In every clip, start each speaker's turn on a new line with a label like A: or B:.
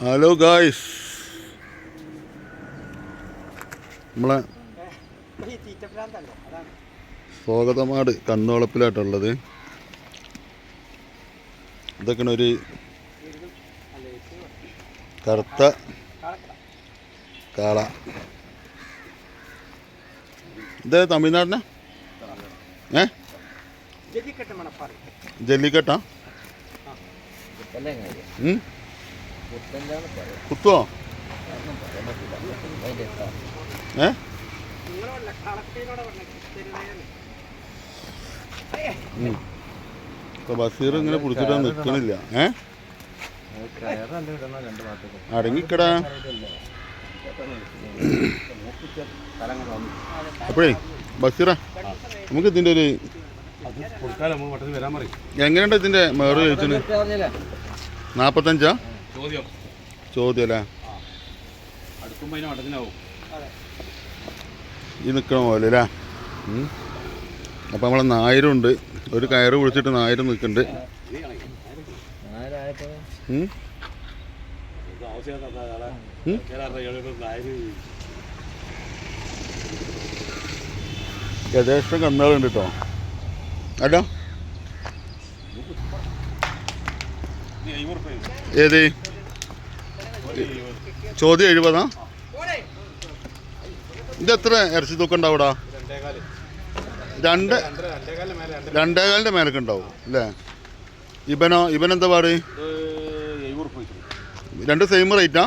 A: Hello guys നമ്മളെ സ്വാഗതമാട് കന്നോളപ്പിലായിട്ടുള്ളത്. ഇതൊക്കെയാണ് ഒരു കറുത്ത കാള. ഇത് തമിഴ്നാടിനാ? ഏ?
B: ജല്ലിക്കെട്ട്
A: ജല്ലിക്കെട്ടാ?
C: ഇഷ്ടം
A: ഏ? ബഷീർ ഇങ്ങനെ പിടിച്ചിട്ടാ നിൽക്കണില്ല ഏ? അടങ്ങിക്കടാ. അപ്പോഴേ ബഷീറ നമുക്ക് ഇതിന്റെ ഒരു എങ്ങനെയുണ്ട് ഇതിന്റെ മേറ് ചോദിച്ചത് നാപ്പത്തഞ്ചാ?
D: ചോദ്യം?
A: ചോദ്യം അല്ലേ
D: അടുക്കുമ്പോൾ അതിന് മട്ടത്തിനാവും
A: ഈ നിൽക്കണ പോലെ അല്ലേ. അപ്പം നമ്മളെ നായരും ഉണ്ട് ഒരു കയറ് പിടിച്ചിട്ട് നായരും നിൽക്കുന്നുണ്ട്
D: കന്നുകളുണ്ട്
A: യഥേഷ്ടം കന്നാളുണ്ട് കേട്ടോ. അല്ല? ഏത്? ചോദ്യം എഴുപതാ? ഇത് എത്ര ഇറച്ചി തൂക്കം
D: ഉണ്ടാവൂടാ
A: രണ്ട് രണ്ടേകാലിന്റെ മേലൊക്കെ ഉണ്ടാവും അല്ലേ? ഇവനോ ഇവനെന്താ പാട്? രണ്ട് സെയിം റേറ്റാ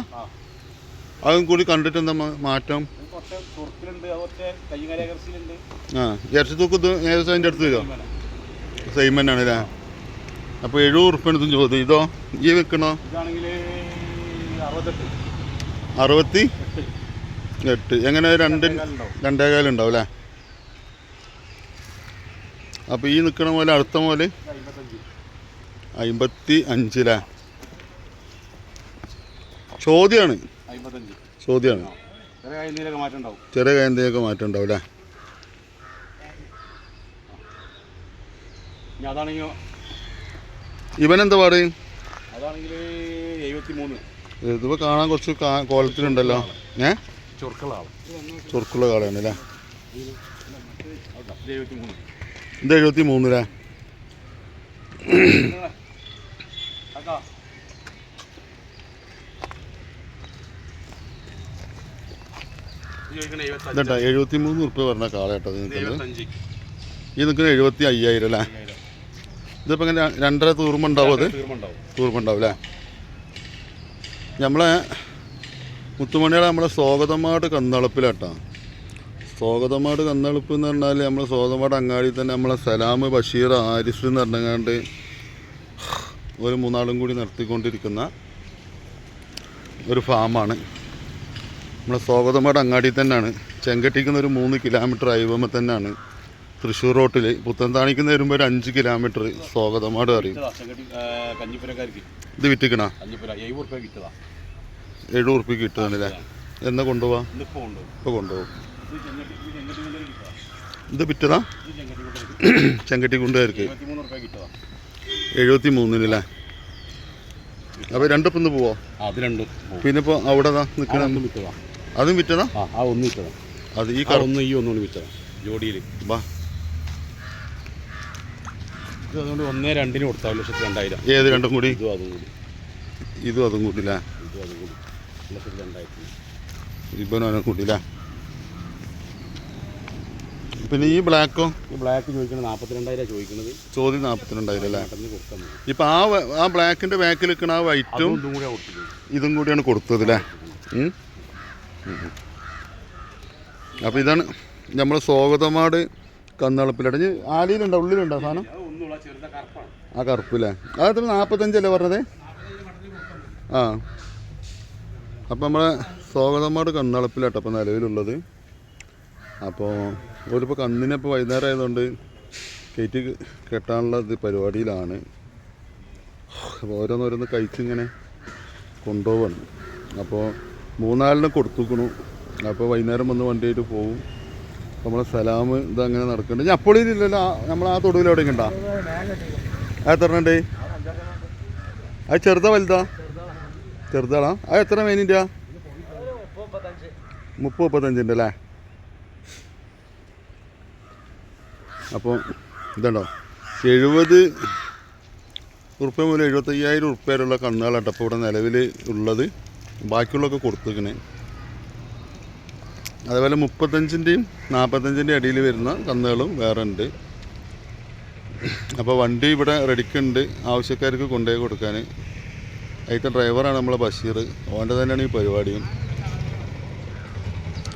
A: അതും കൂടി കണ്ടിട്ട് എന്താ മാറ്റം? ആ ഇറച്ചി തൂക്ക് ഇത് ഏകദേശം അതിന്റെ അടുത്ത് വരുമോ സെയിം തന്നെയാണ് അല്ലേ? അപ്പോൾ എഴുപത് ഉറുപ്പിനും ഇതും ചോദ്യം. ഇതോ ഈ വെക്കണോ? അറുപത്തി
D: എട്ട്.
A: എങ്ങനെ രണ്ട്
D: രണ്ടേകാലുണ്ടാവും.
A: അല്ലേ? അപ്പോൾ ഈ നിൽക്കണ പോലെ അടുത്ത പോലെ അമ്പത്തി അഞ്ചിലാ ചോദ്യമാണ് ചോദ്യമാണ്
D: ചെറിയ
A: കയന്തിയൊക്കെ മാറ്റം ഉണ്ടാവും അല്ലേ? ഇവനെന്താ പറയും
D: അതാണെങ്കിൽ എഴുപത്തി മൂന്ന്
A: ഇതിപ്പോൾ കാണാൻ കുറച്ച് ക്വാളിറ്റി കോലത്തിലുണ്ടല്ലോ ഏ? ചുർക്കുള്ള കാളയാണ് അല്ലേ?
D: ഇത് എഴുപത്തി
A: മൂന്നിലേ ഇതട്ടാ എഴുപത്തി മൂന്ന് ഉറുപ്പ്യ പറഞ്ഞ നിൽക്കുന്നത്
D: എഴുപത്തഞ്ച്.
A: ഈ നിൽക്കുന്ന എഴുപത്തി അയ്യായിരം അല്ലേ ഇതിപ്പോൾ ഇങ്ങനെ രണ്ടര തൂർമ്മ ഉണ്ടാവും അത്?
D: തീർമുണ്ടാവും
A: തൂർമ്മ ഉണ്ടാവും. അല്ലേ നമ്മളെ മുത്തുമണിയുടെ നമ്മളെ സ്വാഗതമാട് കന്നളപ്പിലാട്ടാ സ്വാഗതമാട് കന്നളപ്പ് എന്ന് പറഞ്ഞാൽ നമ്മളെ സ്വാഗതമാട് അങ്ങാടി തന്നെ നമ്മളെ സലാം ബഷീർ ആരിസ് എന്ന് പറഞ്ഞങ്ങാണ്ട് ഒരു മൂന്നാളും കൂടി നടത്തിക്കൊണ്ടിരിക്കുന്ന ഒരു ഫാമാണ്. നമ്മളെ സ്വാഗതമാട് അങ്ങാടി തന്നെയാണ്. ചെങ്കട്ടിക്കുന്ന ഒരു മൂന്ന് കിലോമീറ്റർ അയവുമ്പോൾ തന്നെയാണ്. തൃശ്ശൂർ റോട്ടിൽ പുത്തൻതാണിക്കുന്ന വരുമ്പോൾ ഒരു അഞ്ച് കിലോമീറ്റർ സ്വാഗതമാട് അറിയും ഇത് വിറ്റിക്കണ?
D: എഴുപത്
A: ഉറുപ്പിക്ക് കിട്ടുകയാണല്ലേ എന്നാ കൊണ്ടുപോവാ? ഇപ്പോൾ കൊണ്ടുപോകും.
D: ഇത്
A: വിറ്റതാ?
D: ചെങ്കട്ടി
A: കൊണ്ടുകാർക്ക്
D: എഴുപത്തി
A: മൂന്നിനല്ലേ അപ്പോൾ രണ്ടിപ്പം ഇന്ന് പോവോ?
D: അത് രണ്ടും
A: പിന്നെ ഇപ്പോൾ അവിടെ നിൽക്കണം അതും വിറ്റതാ.
D: ആ ആ ഒന്ന് വിറ്റതാ.
A: അത് ഈ
D: ഈ
A: കറ
D: ഒന്ന് ഈ ഒന്നുകൂടി വിറ്റതാ. ജോഡിയിൽ
A: വാ.
D: ഇത് അതുകൊണ്ട് ഒന്നേ രണ്ടിന് കൊടുത്താൽ ലക്ഷത്തി രണ്ടായിരം.
A: ഏത് രണ്ടും കൂടി?
D: ഇതും അതും കൂടി.
A: ഇതും അതും കൂട്ടില്ല
D: ഇതും അതും കൂടി. ലക്ഷത്തി രണ്ടായിരത്തി.
A: ഇബനും അവനും കൂട്ടില്ലേ പിന്നെ ഈ ബ്ലാക്കോ?
D: ഈ ബ്ലാക്ക് ചോദിക്കുന്നത് നാൽപ്പത്തിരണ്ടായിരം ചോദിക്കുന്നത്.
A: ചോദ്യം നാൽപ്പത്തിരണ്ടായിരം അല്ലേ ഇപ്പം ആ ആ ബ്ലാക്കിന്റെ ബാക്കിൽ നിൽക്കുന്ന ആ വൈറ്റും
D: ഇതും
A: കൂടിയാണ് കൊടുത്തത് അല്ലേ അപ്പോൾ ഇതാണ് നമ്മൾ സ്വാഗതമാട് കന്നളപ്പിലടഞ്ഞ് ആലിയിലുണ്ടോ? ഉള്ളിലുണ്ടോ സാധനം? ആ കറുപ്പല്ലേ അതെത്ര നാൽപ്പത്തഞ്ചല്ലേ പറഞ്ഞത്? ആ. അപ്പം നമ്മളെ സ്വാഗതമാട് കണ്ണളപ്പിലാട്ടോ അപ്പം നിലവിലുള്ളത്. അപ്പോൾ ഒരിപ്പോൾ കന്നിനെ ഇപ്പോൾ വൈകുന്നേരം ആയതുകൊണ്ട് കയറ്റി കെട്ടാനുള്ള ഇത് പരിപാടിയിലാണ്. അപ്പോൾ ഓരോന്നോരോന്ന് കഴിച്ചിങ്ങനെ കൊണ്ടുപോവാണ്. അപ്പോൾ മൂന്നാലിന് കൊടുത്തുക്കണു. അപ്പോൾ വൈകുന്നേരം വന്ന് വണ്ടിയായിട്ട് അപ്പോൾ നമ്മളെ സലാം ഇതങ്ങനെ നടക്കുന്നുണ്ട്. ഞാൻ അപ്പോൾ ഇല്ലല്ലോ നമ്മൾ ആ തൊടുവിൽ എവിടെ ഉണ്ടോ? അത് എത്ര ഉണ്ട് അത് ചെറുതാ വലുതാ? ചെറുതാണോ? അത് എത്ര മെയിനിന്റെ മുപ്പത് മുപ്പത്തഞ്ചിന്റെ അല്ലേ? അപ്പോൾ ഇതുണ്ടോ? എഴുപത് ഉറുപ്പ്യ മുതൽ എഴുപത്തയ്യായിരം ഉറുപ്പ്യ വരെയുള്ള കന്നുകളാട്ടോ ഇപ്പോൾ ഇവിടെ നിലവിൽ ഉള്ളത്. ബാക്കിയുള്ളതൊക്കെ കൊടുത്തേക്കണേ അതേപോലെ മുപ്പത്തഞ്ചിന്റെയും നാൽപ്പത്തഞ്ചിന്റെയും അടിയിൽ വരുന്ന കന്നുകളും വേറെ ഉണ്ട്. അപ്പോൾ വണ്ടി ഇവിടെ റെഡിക്കുണ്ട് ആവശ്യക്കാർക്ക് കൊണ്ടുപോയി കൊടുക്കാൻ. അതിന്റെ ഡ്രൈവറാണ് നമ്മളെ ബഷീർ. ഓന്റെ തന്നെയാണ് ഈ പരിപാടിയും.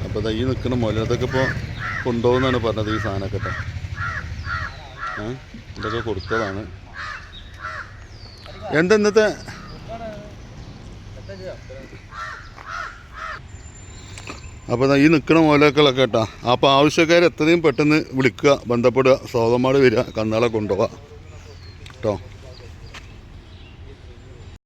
A: അപ്പോൾ തൈ നിൽക്കണ മുലത്തൊക്കെ ഇപ്പോൾ കൊണ്ടുപോകുന്നതാണ് പറഞ്ഞത് ഈ സാധനമൊക്കെ ഇതൊക്കെ കൊടുത്തതാണ്. എന്താ ഇന്നത്തെ അപ്പോൾ ഈ നിൽക്കുന്ന മൂലക്കളൊക്കെ കേട്ടോ. അപ്പോൾ ആവശ്യക്കാർ എത്രയും പെട്ടെന്ന് വിളിക്കുക ബന്ധപ്പെടുക സോതമാട് വരിക കന്നാളെ കൊണ്ടുപോവുക. കേട്ടോ?